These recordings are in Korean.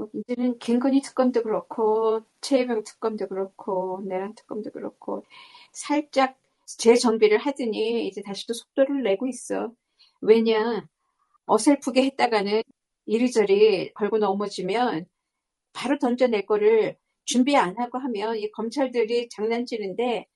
뭐 이제는 김건희 특검도 그렇고 최혜병 특검도 그렇고 내란 특검도 그렇고 살짝 재정비를 하더니 이제 다시 또 속도를 내고 있어. 왜냐 어설프게 했다가는 이리저리 걸고 넘어지면 바로 던져낼 거를 준비 안 하고 하면 이 검찰들이 장난치는데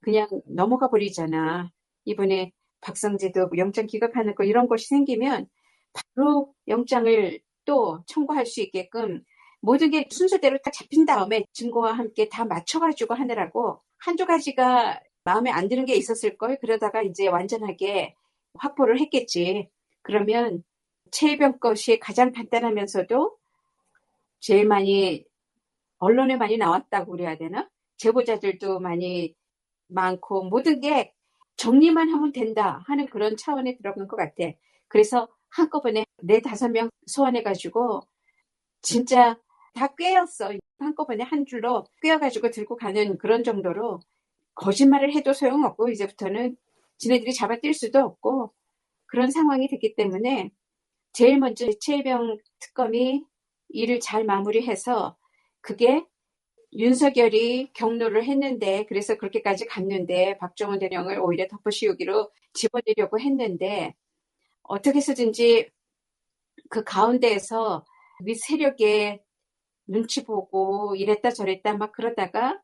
그냥 넘어가 버리잖아. 이번에 박성재도 영장 기각하는 거 이런 것이 생기면 바로 영장을 또 청구할 수 있게끔 모든 게 순서대로 딱 잡힌 다음에 증거와 함께 다 맞춰가지고 하느라고 한두 가지가 마음에 안 드는 게 있었을 걸 그러다가 이제 완전하게 확보를 했겠지. 그러면 최혜병 것이 가장 간단하면서도 제일 많이 언론에 많이 나왔다고 그래야 되나? 제보자들도 많이 많고 모든 게 정리만 하면 된다 하는 그런 차원에 들어간 것 같아. 그래서 한꺼번에 네 다섯 명 소환해가지고 진짜 다 꿰었어. 한꺼번에 한 줄로 꿰어가지고 들고 가는 그런 정도로 거짓말을 해도 소용없고 이제부터는 지네들이 잡아뛸 수도 없고 그런 상황이 됐기 때문에 제일 먼저 최혜병 특검이 일을 잘 마무리해서 그게 윤석열이 경로를 했는데 그래서 그렇게까지 갔는데 박정원 대령을 오히려 덮어씌우기로 집어내려고 했는데 어떻게 해서든지 그 가운데에서 윗 세력의 눈치 보고 이랬다 저랬다 막 그러다가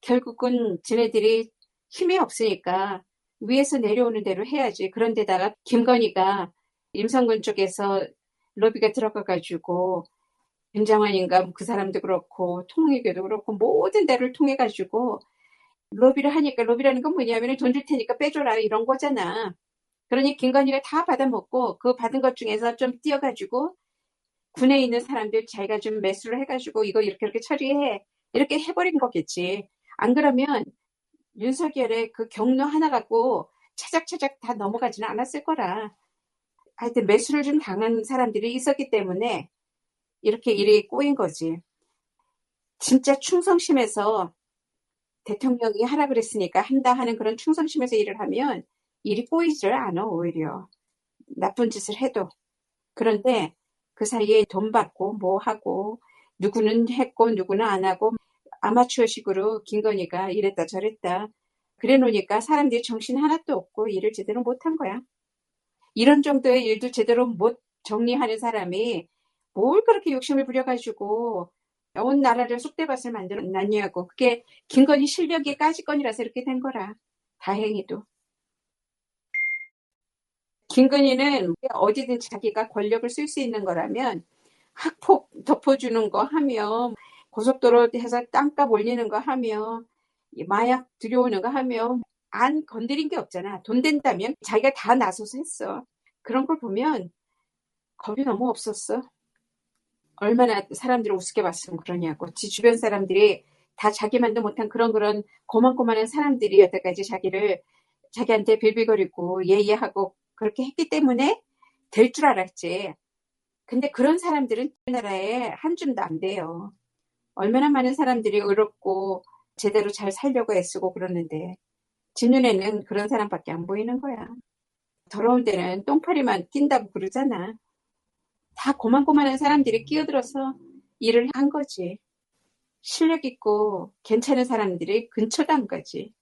결국은 지네들이 힘이 없으니까 위에서 내려오는 대로 해야지. 그런데다가 김건희가 임성근 쪽에서 로비가 들어가가지고 김장환인가 그 사람도 그렇고 통일교도 그렇고 모든 데를 통해 가지고 로비를 하니까 로비라는 건 뭐냐면 돈 줄 테니까 빼줘라 이런 거잖아. 그러니 김건희가 다 받아먹고 그 받은 것 중에서 좀 띄어가지고 군에 있는 사람들 자기가 좀 매수를 해가지고 이거 이렇게 이렇게 처리해 이렇게 해버린 거겠지. 안 그러면 윤석열의 그 경로 하나 갖고 차작차작 다 넘어가지는 않았을 거라. 하여튼 매수를 좀 당한 사람들이 있었기 때문에 이렇게 일이 꼬인 거지. 진짜 충성심에서 대통령이 하라 그랬으니까 한다 하는 그런 충성심에서 일을 하면 일이 꼬이질 않아, 오히려. 나쁜 짓을 해도. 그런데 그 사이에 돈 받고 뭐 하고 누구는 했고 누구는 안 하고 아마추어식으로 김건희가 이랬다 저랬다 그래 놓으니까 사람들이 정신 하나도 없고 일을 제대로 못한 거야. 이런 정도의 일도 제대로 못 정리하는 사람이 뭘 그렇게 욕심을 부려가지고 온 나라를 쑥대밭을 만들어 놨냐고. 그게 김건희 실력이 까짓건이라서 이렇게 된 거라. 다행히도. 김건희는 어디든 자기가 권력을 쓸 수 있는 거라면 학폭 덮어주는 거 하며 고속도로 해서 땅값 올리는 거 하며 마약 들여오는 거 하며 안 건드린 게 없잖아. 돈 된다면 자기가 다 나서서 했어. 그런 걸 보면 겁이 너무 없었어. 얼마나 사람들을 우습게 봤으면 그러냐고. 지 주변 사람들이 다 자기만도 못한 그런 그런 고만고만한 사람들이 여태까지 자기를 자기한테 빌빌거리고 예예하고 그렇게 했기 때문에 될 줄 알았지. 근데 그런 사람들은 우리나라에 한 줌도 안 돼요. 얼마나 많은 사람들이 의롭고 제대로 잘 살려고 애쓰고 그러는데 지 눈에는 그런 사람밖에 안 보이는 거야. 더러운 데는 똥파리만 낀다고 그러잖아. 다 고만고만한 사람들이 끼어들어서 일을 한 거지. 실력 있고 괜찮은 사람들이 근처도 안 가지.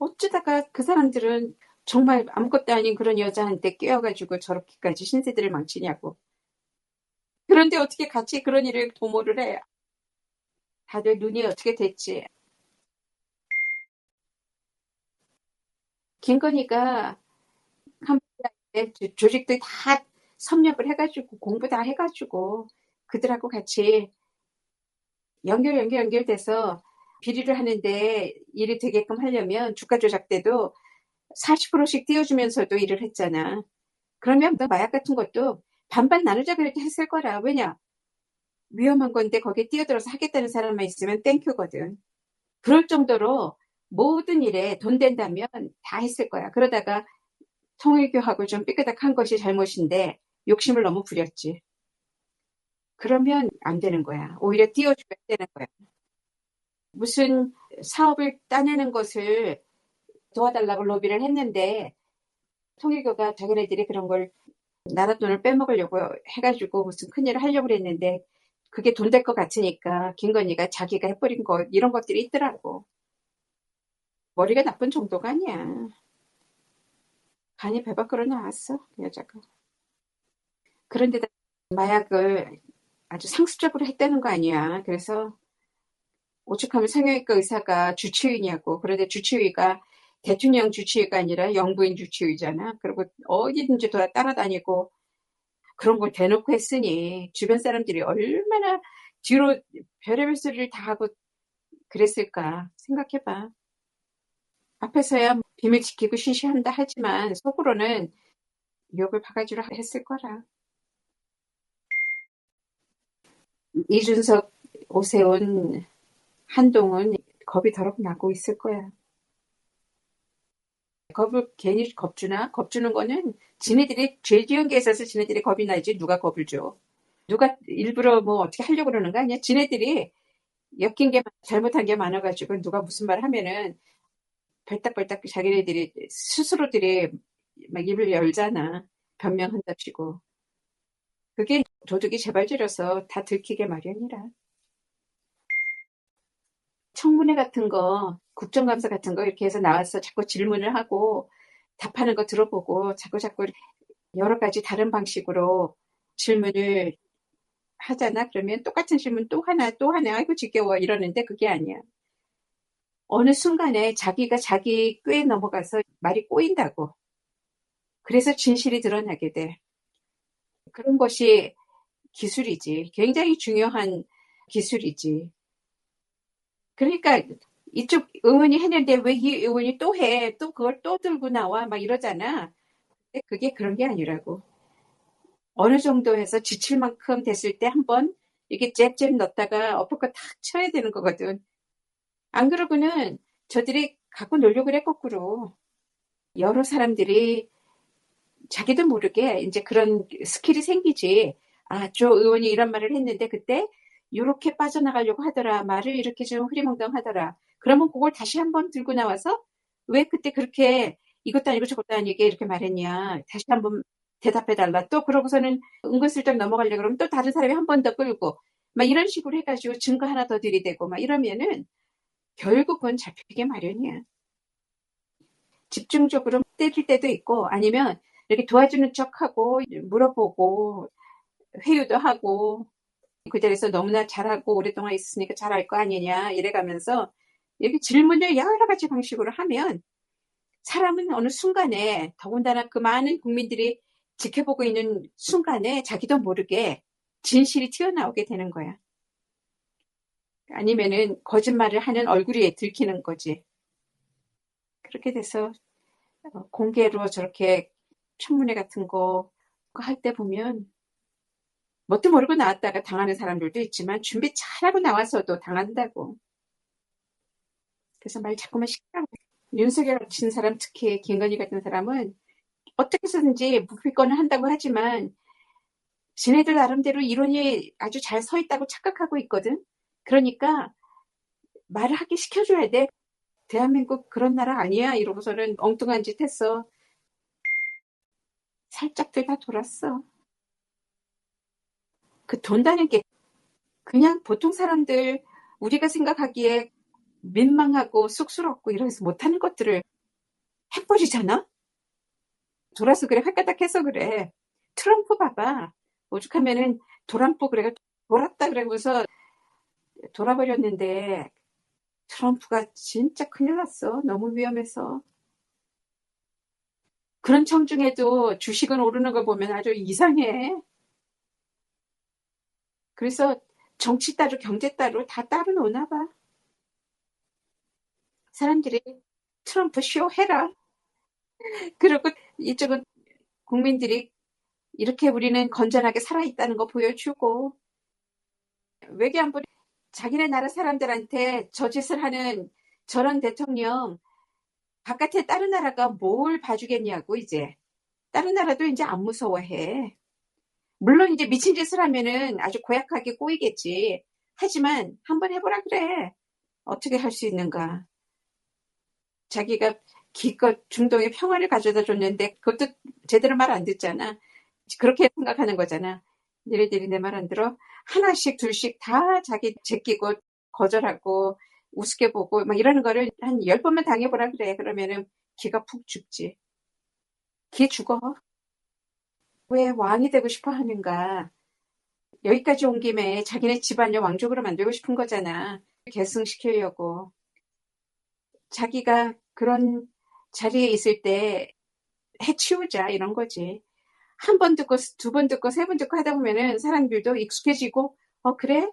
어쩌다가 그 사람들은 정말 아무것도 아닌 그런 여자한테 끼어가지고 저렇게까지 신세들을 망치냐고. 그런데 어떻게 같이 그런 일을 도모를 해? 다들 눈이 어떻게 됐지? 김건희가 캄보디아에 조직들 다 섭렵을 해가지고 공부 다 해가지고 그들하고 같이 연결 연결 연결돼서 비리를 하는데 일이 되게끔 하려면 주가 조작 때도 40%씩 띄워주면서도 일을 했잖아. 그러면 마약 같은 것도 반반 나누자 그렇게 했을 거라. 왜냐? 위험한 건데 거기에 뛰어들어서 하겠다는 사람만 있으면 땡큐거든. 그럴 정도로 모든 일에 돈 된다면 다 했을 거야. 그러다가 통일교하고 좀 삐끄덕한 것이 잘못인데 욕심을 너무 부렸지. 그러면 안 되는 거야. 오히려 띄워줘야 되는 거야. 무슨 사업을 따내는 것을 도와달라고 로비를 했는데 통일교가 자기네들이 그런 걸 나라 돈을 빼먹으려고 해가지고 무슨 큰일을 하려고 그랬는데 그게 돈 될 것 같으니까 김건희가 자기가 해버린 거 이런 것들이 있더라고. 머리가 나쁜 정도가 아니야. 간이 배 밖으로 나왔어 그 여자가. 그런데다 마약을 아주 상습적으로 했다는 거 아니야. 그래서 오죽하면 성형외과 의사가 주치의냐고. 그런데 주치의가 대통령 주치의가 아니라 영부인 주치의잖아. 그리고 어디든지 돌아 따라다니고 그런 걸 대놓고 했으니 주변 사람들이 얼마나 뒤로 별의별 소리를 다 하고 그랬을까 생각해봐. 앞에서야 비밀 지키고 쉬쉬한다 하지만 속으로는 욕을 바가지로 했을 거라. 이준석, 오세훈, 한동훈 겁이 더럽 나고 있을 거야. 겁을 괜히 겁주나? 겁주는 거는 지네들이 죄 지은 게 있어서 지네들이 겁이 나지 누가 겁을 줘. 누가 일부러 뭐 어떻게 하려고 그러는 거 아니야? 지네들이 엮인 게 잘못한 게 많아가지고 누가 무슨 말 하면은 벌딱벌딱 자기네들이 스스로들이 막 입을 열잖아. 변명한답시고. 그게 도둑이 재발질려서 다 들키게 마련이라. 청문회 같은 거, 국정감사 같은 거 이렇게 해서 나와서 자꾸 질문을 하고 답하는 거 들어보고 자꾸 자꾸 여러 가지 다른 방식으로 질문을 하잖아. 그러면 똑같은 질문 또 하나 또 하나 아이고 지겨워 이러는데 그게 아니야. 어느 순간에 자기가 자기 꾀에 넘어가서 말이 꼬인다고. 그래서 진실이 드러나게 돼. 그런 것이 기술이지. 굉장히 중요한 기술이지. 그러니까 이쪽 의원이 했는데 왜 이 의원이 또 해? 또 그걸 또 들고 나와? 막 이러잖아. 근데 그게 그런 게 아니라고. 어느 정도 해서 지칠 만큼 됐을 때 한번 이게 잽잽 넣었다가 어퍼컷 탁 쳐야 되는 거거든. 안 그러고는 저들이 갖고 놀려고 그래, 거꾸로. 여러 사람들이 자기도 모르게 이제 그런 스킬이 생기지. 아, 저 의원이 이런 말을 했는데 그때 이렇게 빠져나가려고 하더라. 말을 이렇게 좀 흐리멍덩 하더라. 그러면 그걸 다시 한번 들고 나와서 왜 그때 그렇게 이것도 아니고 저것도 아니게 이렇게 말했냐. 다시 한번 대답해달라. 또 그러고서는 은근슬쩍 넘어가려고 그러면 또 다른 사람이 한 번 더 끌고 막 이런 식으로 해가지고 증거 하나 더 들이대고 막 이러면은 결국 은 잡히게 마련이야. 집중적으로 때릴 때도 있고 아니면 이렇게 도와주는 척하고 물어보고 회유도 하고 그 자리에서 너무나 잘하고 오랫동안 있으니까 잘할 거 아니냐 이래가면서 이렇게 질문을 여러 가지 방식으로 하면 사람은 어느 순간에 더군다나 그 많은 국민들이 지켜보고 있는 순간에 자기도 모르게 진실이 튀어나오게 되는 거야. 아니면은 거짓말을 하는 얼굴이 들키는 거지. 그렇게 돼서 어, 공개로 저렇게 청문회 같은 거 할 때 보면 뭣도 모르고 나왔다가 당하는 사람들도 있지만 준비 잘하고 나와서도 당한다고. 그래서 말 자꾸만 시키라고. 윤석열 같은 사람, 특히 김건희 같은 사람은 어떻게 해서든지 무피권을 한다고 하지만 지네들 나름대로 이론이 아주 잘 서 있다고 착각하고 있거든. 그러니까 말을 하게 시켜줘야 돼. 대한민국 그런 나라 아니야. 이러고서는 엉뚱한 짓 했어. 살짝들 다 돌았어. 그 돈다는 게 그냥 보통 사람들 우리가 생각하기에 민망하고 쑥스럽고 이러면서 못하는 것들을 해버리잖아? 돌아서 그래, 활가닥해서 그래. 트럼프 봐봐. 오죽하면은 도란포 그래, 돌았다 그러고서 돌아버렸는데 트럼프가 진짜 큰일 났어. 너무 위험해서. 그런 청 중에도 주식은 오르는 걸 보면 아주 이상해. 그래서 정치 따로 경제 따로 다 따로 노나 봐. 사람들이 트럼프 쇼 해라. 그리고 이쪽은 국민들이 이렇게 우리는 건전하게 살아있다는 거 보여주고 외교안보 자기네 나라 사람들한테 저 짓을 하는 저런 대통령 바깥에 다른 나라가 뭘 봐주겠냐고 이제 다른 나라도 이제 안 무서워해. 물론 이제 미친 짓을 하면은 아주 고약하게 꼬이겠지. 하지만 한번 해보라 그래. 어떻게 할 수 있는가. 자기가 기껏 중동에 평화를 가져다 줬는데 그것도 제대로 말 안 듣잖아. 그렇게 생각하는 거잖아. 니네들이 내 말 안 들어? 하나씩 둘씩 다 자기 제끼고 거절하고 우습게 보고 막 이러는 거를 한 열 번만 당해보라 그래. 그러면은 기가 푹 죽지. 기 죽어. 왜 왕이 되고 싶어 하는가? 여기까지 온 김에 자기네 집안을 왕족으로 만들고 싶은 거잖아. 계승시키려고. 자기가 그런 자리에 있을 때 해치우자 이런 거지. 한 번 듣고 두 번 듣고 세 번 듣고 하다 보면은 사람들도 익숙해지고 어 그래?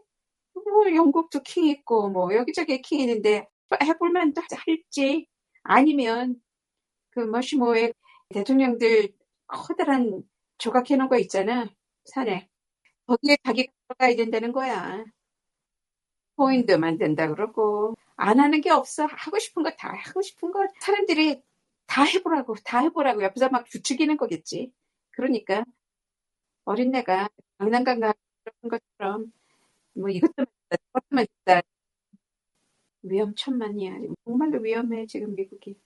뭐 영국도 킹 있고 뭐 여기저기 킹 있는데 해볼 만도 할지 아니면 그 머시모의 대통령들 커다란 조각해 놓은 거 있잖아 산에 거기에 자기가 들어가야 된다는 거야. 포인트 만든다 그러고 안 하는 게 없어. 하고 싶은 거 다 하고 싶은 거 사람들이 다 해보라고 다 해보라고 옆에서 막 부추기는 거겠지. 그러니까 어린애가 장난감 가는 것처럼 뭐 이것도 만다 저것도 만다 위험천만이야. 정말로 위험해 지금 미국이.